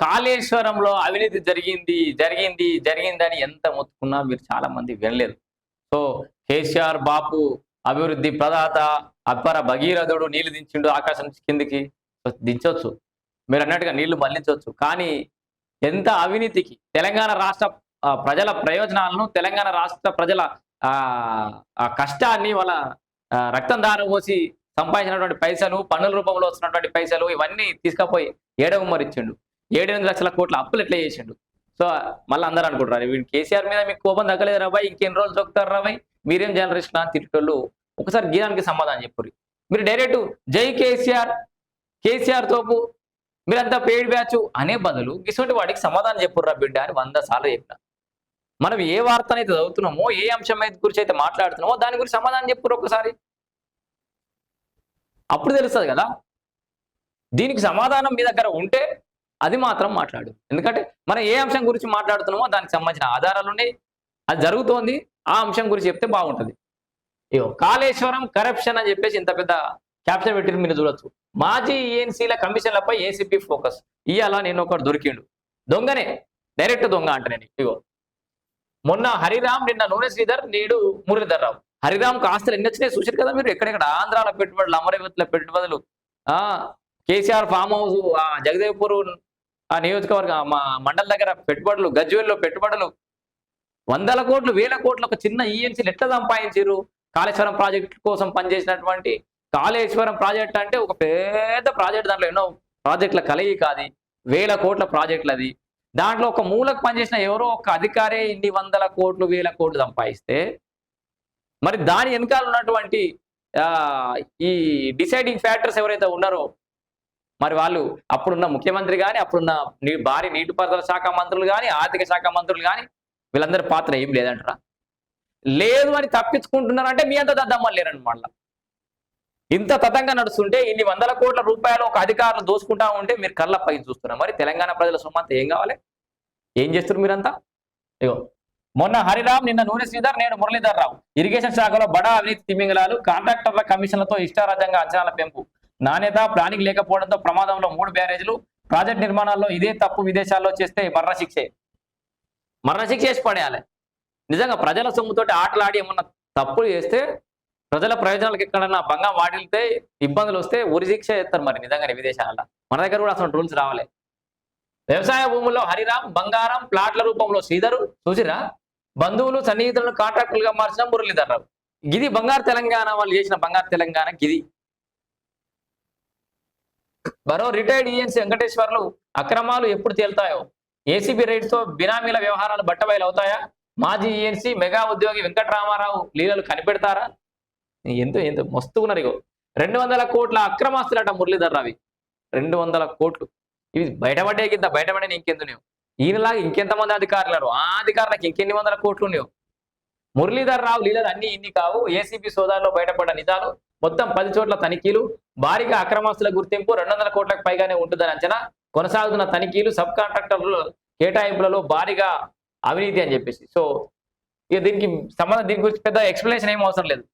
కాళేశ్వరంలో అవినీతి జరిగింది జరిగింది జరిగిందని ఎంత మొత్తుకున్నా మీరు చాలా మంది వినలేదు. సో కేసీఆర్ బాపు అభివృద్ధి ప్రదాత అప్పర భగీరథుడు నీళ్ళు దించిండు ఆకాశం నుంచి కిందికి దించవచ్చు మీరు అన్నట్టుగా నీళ్ళు మళ్ళించవచ్చు కానీ ఎంత అవినీతికి తెలంగాణ రాష్ట్ర ఆ, ప్రజల ప్రయోజనాలను తెలంగాణ రాష్ట్ర ప్రజల ఆ కష్టాన్ని వాళ్ళ రక్తం దారం పోసి సంపాదించినటువంటి పైసలు పన్నుల రూపంలో వస్తున్నటువంటి పైసలు ఇవన్నీ తీసుకపోయి ఏడవ మరిచ్చిండు ఏడెనిమిది లక్షల కోట్ల అప్పులు ఎట్లా చేసిండు? సో మళ్ళీ అందరూ అనుకుంటారు వీడు కేసీఆర్ మీద మీకు కోపం తగ్గలేదు రాబాయ్ ఇంకెన్ని రోజులు చొక్కుతారు రాబాయ్ మీరేం జర్నలిస్ట్ అని తిట్టేటోళ్ళు ఒకసారి గీదానికి సమాధానం చెప్పరు. మీరు డైరెక్ట్ జై కేసీఆర్ కేసీఆర్ తోపు మీరంతా పేడ్ బ్యాచ్ అనే బదులు ఇటువంటి వాడికి సమాధానం చెప్పుర్రా బిడ్డ అని వంద సార్లు చెప్పిన. మనం ఏ వార్తనైతే చదువుతున్నామో ఏ అంశం అయితే గురించి అయితే మాట్లాడుతున్నామో దాని గురించి సమాధానం చెప్పుర్రు ఒకసారి. అప్పుడు తెలుస్తుంది కదా. దీనికి సమాధానం మీ దగ్గర ఉంటే అది మాత్రం మాట్లాడు. ఎందుకంటే మనం ఏ అంశం గురించి మాట్లాడుతున్నామో దానికి సంబంధించిన ఆధారాలు ఉన్నాయి. అది జరుగుతోంది. ఆ అంశం గురించి చెప్తే బాగుంటుంది. ఇగో కాళేశ్వరం కరప్షన్ అని చెప్పేసి ఇంత పెద్ద క్యాప్షన్ పెట్టి మీరు చూడొచ్చు. మాజీ ఏఎన్సీల కమిషన్లపై ఏసీపీ ఫోకస్ ఇవాళ నేను ఒకటి దొరికిండు. దొంగనే. డైరెక్ట్ దొంగ అంటే నేను. ఇగో మొన్న హరిరామ్ నిన్న నూనె శ్రీధర్ నేడు మురళీధర్ రావు. హరిరామ్ ఆస్తులు ఎన్ని వచ్చినాయి చూసారు కదా మీరు? ఎక్కడెక్కడ? ఆంధ్రాలో పెట్టుబడులు అమరావతిలో పెట్టుబడులు ఆ కేసీఆర్ ఫామ్ హౌస్ ఆ జగదేవ్పూర్ ఆ నియోజకవర్గం మా మండల దగ్గర పెట్టుబడులు గజ్వేల్లో పెట్టుబడులు వందల కోట్లు వేల కోట్లు ఒక చిన్న ఈఎన్సీలు ఎట్లా సంపాదించారు కాళేశ్వరం ప్రాజెక్టు కోసం పనిచేసినటువంటి కాళేశ్వరం ప్రాజెక్ట్ అంటే ఒక పెద్ద ప్రాజెక్ట్ దాంట్లో ఎన్నో ప్రాజెక్టుల కలయి అది వేల కోట్ల ప్రాజెక్టులు అది. దాంట్లో ఒక మూలకు పనిచేసిన ఎవరో ఒక అధికారే ఇన్ని వందల కోట్లు వేల కోట్లు సంపాదిస్తే మరి దాని వెనకాల ఉన్నటువంటి ఈ డిసైడింగ్ ఫ్యాక్టర్స్ ఎవరైతే ఉన్నారో మరి వాళ్ళు అప్పుడున్న ముఖ్యమంత్రి కానీ అప్పుడున్న నీ- భారీ నీటిపారుదల శాఖ మంత్రులు కానీ ఆర్థిక శాఖ మంత్రులు కానీ వీళ్ళందరి పాత్ర ఏం లేదంటారా? లేదు అని తప్పించుకుంటున్నారంటే మీ అంత దద్దమ్మలు లేరండి మళ్ళా. ఇంత తతంగా నడుస్తుంటే ఇన్ని వందల కోట్ల రూపాయలు ఒక అధికారులు దోసుకుంటా ఉంటే మీరు కళ్ళ పై చూస్తున్నారు. మరి తెలంగాణ ప్రజల సొమ్మంతా ఏం కావాలి? ఏం చేస్తున్నారు మీరంతా? ఇగో మొన్న హరిరామ్ నిన్న నూనె శ్రీధర్ నేను మురళీధర్ రావు. ఇరిగేషన్ శాఖలో బడా అవినీతి తిమింగలాలు కాంట్రాక్టర్ల కమిషన్లతో ఇష్టారాజ్యంగా అంచనాల పెంపు. నాణ్యత ప్లానింగ్ లేకపోవడంతో ప్రమాదంలో మూడు బ్యారేజ్లు. ప్రాజెక్ట్ నిర్మాణాల్లో ఇదే తప్పు విదేశాల్లో చేస్తే మరణ మరణశిక్ష మరణ వేసి పడేయాలి. నిజంగా ప్రజల సొమ్ముతోటి ఆటలాడి ఏమన్నా తప్పులు చేస్తే ప్రజల ప్రయోజనాలకు ఎక్కడన్నా భంగం వాటిల్తే ఇబ్బందులు వస్తే ఉరి శిక్ష చేస్తారు మరి నిజంగానే విదేశాలలో. మన దగ్గర కూడా అసలు రూల్స్ రావాలి. వ్యవసాయ భూముల్లో హరిరామ్ బంగారం ప్లాట్ల రూపంలో శ్రీధరు చూసిరా? బంధువులు సన్నిహితులను కాంట్రాక్టులుగా మార్చిన మురళీధర్రావు. గిది బంగారు తెలంగాణ వాళ్ళు చేసిన బంగారు తెలంగాణ గిది. మరో రిటైర్డ్ ఈఎన్సీ వెంకటేశ్వర్లు అక్రమాలు ఎప్పుడు తేలుతాయో? ఏసీబీ తో బినామీల వ్యవహారాలు బట్టబయలు అవుతాయా మాజీ ఈఎన్సీ మెగా ఉద్యోగి వెంకటరామారావు లీలలు కనిపెడతారా? ఎంతో ఎంతో మస్తున్నారు ఇగో. రెండు వందల కోట్ల అక్రమాస్తులట మురళీధర్ రావి. రెండు వందల కోట్లు. ఇవి బయటపడే కింద బయటపడే ఇంకెందున్నాయో ఈయనలాగా ఇంకెంతమంది అధికారులు ఆ అధికారులకు ఇంకెన్ని వందల కోట్లు ఉన్నాయో? మురళీధర్ రావు లీలలు అన్ని ఇన్ని కావు. ఏసీబీ సోదాల్లో బయటపడ్డ నిజాలు మొత్తం పది చోట్ల తనిఖీలు. భారీగా అక్రమాస్తుల గుర్తింపు రెండు వందల కోట్లకు పైగానే ఉంటుందని అంచనా. కొనసాగుతున్న తనిఖీలు సబ్ కాంట్రాక్టర్లు కేటాయింపులలో భారీగా అవినీతి అని చెప్పేసి. సో ఇక దీనికి సంబంధం దీని గురించి పెద్ద ఎక్స్ప్లెనేషన్ ఏం అవసరం లేదు.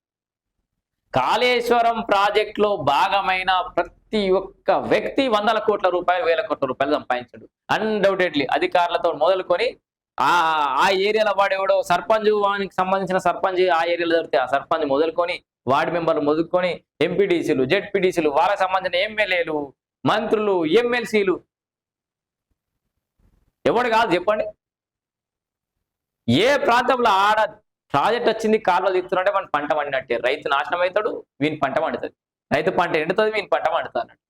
కాళేశ్వరం ప్రాజెక్ట్లో భాగమైన ప్రతి ఒక్క వ్యక్తి వందల కోట్ల రూపాయలు వేల కోట్ల రూపాయలు సంపాదించాడు. అన్డౌటెడ్లీ అధికారులతో మొదలుకొని ఆ ఆ ఏరియాలో వాడేవాడో సర్పంచ్ వానికి సంబంధించిన సర్పంచ్ ఆ ఏరియాలో దొరికితే ఆ సర్పంచ్ మొదలుకొని వార్డు మెంబర్లు మొదుకొని ఎంపీడీసీలు జెడ్పీడీసీలు వాళ్ళకి సంబంధించిన ఎమ్మెల్యేలు మంత్రులు ఎమ్మెల్సీలు. ఎవడు కాదు చెప్పండి. ఏ ప్రాంతంలో ఆడ ప్రాజెక్ట్ వచ్చింది కాలువలు తీస్తున్నాడే మన పంట పండినట్టే. రైతు నాశనం అవుతాడు వీని పంట పండుతుంది. రైతు పంట ఎండుతుంది వీని పంట పండుతుంది అన్నట్టు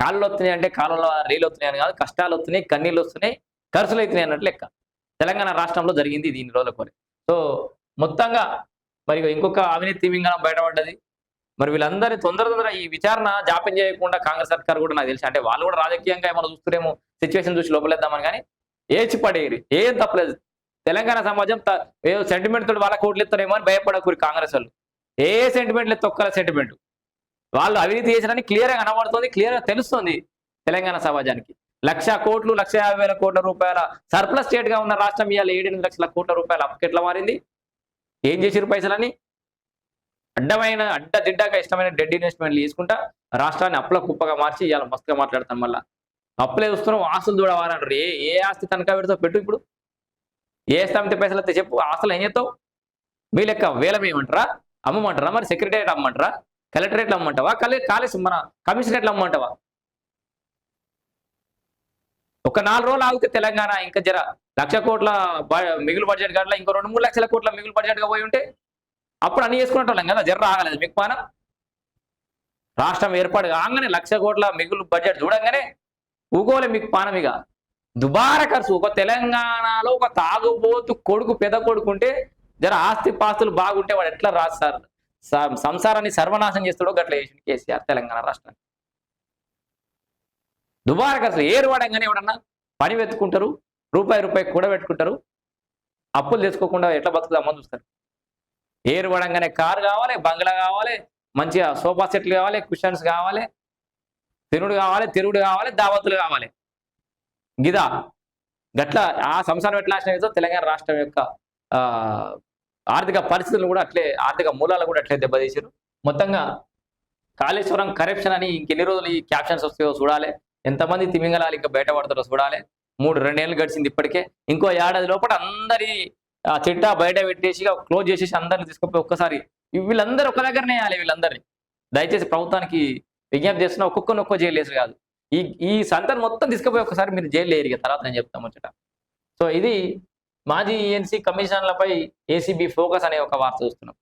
కాలువలు వస్తున్నాయి అంటే కాళ్ళలో రైలు వస్తున్నాయి అని కాదు కష్టాలు వస్తున్నాయి కన్నీళ్ళు వస్తున్నాయి ఖర్చులు అవుతున్నాయి అన్నట్టు లెక్క. తెలంగాణ రాష్ట్రంలో జరిగింది దీని రోజుల కొని సో మొత్తంగా మరి ఇంకొక అవినీతి తిమింగళం బయటపడ్డది మరి వీళ్ళందరినీ తొందర తొందర ఈ విచారణ జాప్యం చేయకుండా కాంగ్రెస్ సర్కార్ కూడా నాకు తెలిసి అంటే వాళ్ళు కూడా రాజకీయంగా ఏమైనా చూస్తురేమో సిచ్యువేషన్ చూసి లోపలేద్దామని కానీ ఏచి పడేరి ఏం తప్పలేదు. తెలంగాణ సమాజం ఏదో సెంటిమెంట్ తోటి వాళ్ళ కోట్లు ఇస్తారేమో అని భయపడకూరి కాంగ్రెస్ వాళ్ళు. ఏ సెంటిమెంట్ లేదు తొక్కల సెంటిమెంట్ వాళ్ళు అవినీతి చేసినని క్లియర్గా కనబడుతుంది క్లియర్గా తెలుస్తుంది తెలంగాణ సమాజానికి. లక్ష కోట్లు లక్ష యాభై వేల కోట్ల రూపాయల సర్ప్లస్ స్టేట్గా ఉన్న రాష్ట్రం ఇవాళ ఏడెనిమిది లక్షల కోట్ల రూపాయల అప్పుకెట్ల మారింది? ఏం చేసిరు పైసలని అడ్డమైన అడ్డ దిడ్డగా ఇష్టమైన డెడ్ ఇన్వెస్ట్మెంట్లు తీసుకుంటా రాష్ట్రాన్ని అప్పుల కుప్పగా మార్చి ఇవాళ మస్తుగా మాట్లాడతాం మళ్ళా. అప్పులే చూస్తున్నాం ఆస్తులు చూడవాలంటారు ఏ ఏ ఆస్తి తనఖా పెడతావు పెట్టు ఇప్పుడు. ఏ స్థామిత పైసలు అయితే చెప్పు ఆస్తులు ఏం చేస్తావు? మీ లెక్క వేలమేయమంటారా అమ్మమంటారా? మరి సెక్రటరియట్ అమ్మంటారా కలెక్టరేట్లు అమ్మంటావా కలే కాలేజ్ మన కమిషనరేట్లు అమ్మంటావా ఒక నాలుగు రోజులు ఆగితే తెలంగాణ ఇంకా జర లక్ష కోట్ల బ- మిగులు బడ్జెట్ కాట్లా ఇంకో రెండు మూడు లక్షల కోట్ల మిగులు బడ్జెట్గా పోయి ఉంటే అప్పుడు అన్ని చేసుకున్నట్టు కదా జర రాగలేదు. మీకు పానం రాష్ట్రం ఏర్పాటు కాగానే లక్ష కోట్ల మిగులు బడ్జెట్ చూడంగానే ఊగోలే మీకు పానం ఇక దుబార ఖర్చు. ఒక తెలంగాణలో ఒక తాగుబోతు కొడుకు పెద్ద కొడుకు ఉంటే జర ఆస్తి పాస్తులు బాగుంటే వాడు ఎట్లా రాదు సార్ సంసారాన్ని సర్వనాశనం చేస్తాడో గట్ల చేసిండు కేసీఆర్ తెలంగాణ రాష్ట్రానికి. దుబార అసలు ఏరు వాడంగానే ఎవడన్నా పని వెతుకుంటారు రూపాయి రూపాయి కూడా పెట్టుకుంటారు అప్పులు తెచ్చుకోకుండా ఎట్లా బతుకుదామని చూస్తారు. ఏరు పడంగానే కారు కావాలి బంగ్లా కావాలి మంచిగా సోఫా సెట్లు కావాలి కుషన్స్ కావాలి తినుడు కావాలి తిరుగుడు కావాలి దావతులు కావాలి. గిదా గట్లా ఆ సంసారం ఎట్లా నాశనం తెలంగాణ రాష్ట్రం యొక్క ఆర్థిక పరిస్థితులు కూడా అట్లే ఆర్థిక మూలాలు కూడా అట్లే దెబ్బతీసారు మొత్తంగా కాళేశ్వరం కరప్షన్ అని ఇంకెన్ని రోజులు ఈ క్యాప్షన్స్ వస్తాయో చూడాలి. ఎంతమంది తిమింగలాలు ఇంకా బయటపడతారో చూడాలి. మూడు రెండేళ్ళు గడిచింది ఇప్పటికే. ఇంకో ఏడాది లోపల అందరి ఆ చిట్టా బయట పెట్టేసి క్లోజ్ చేసేసి అందరిని తీసుకుపోయి ఒక్కసారి వీళ్ళందరూ ఒక దగ్గరనే వేయాలి వీళ్ళందరినీ. దయచేసి ప్రభుత్వానికి విజ్ఞప్తి చేస్తున్నా ఒక్కొక్కరిని ఒక్కో జైలు వేసి కాదు. ఈ ఈ సంతను మొత్తం తీసుకుపోయి ఒకసారి మీరు జైలు వేయరు ఇక తర్వాత నేను చెప్తాను ముచ్చట సో ఇది మాజీ ఈఎన్సీ కమిషన్లపై ఏసీబీ ఫోకస్ అనే ఒక వార్త చూస్తున్నాం.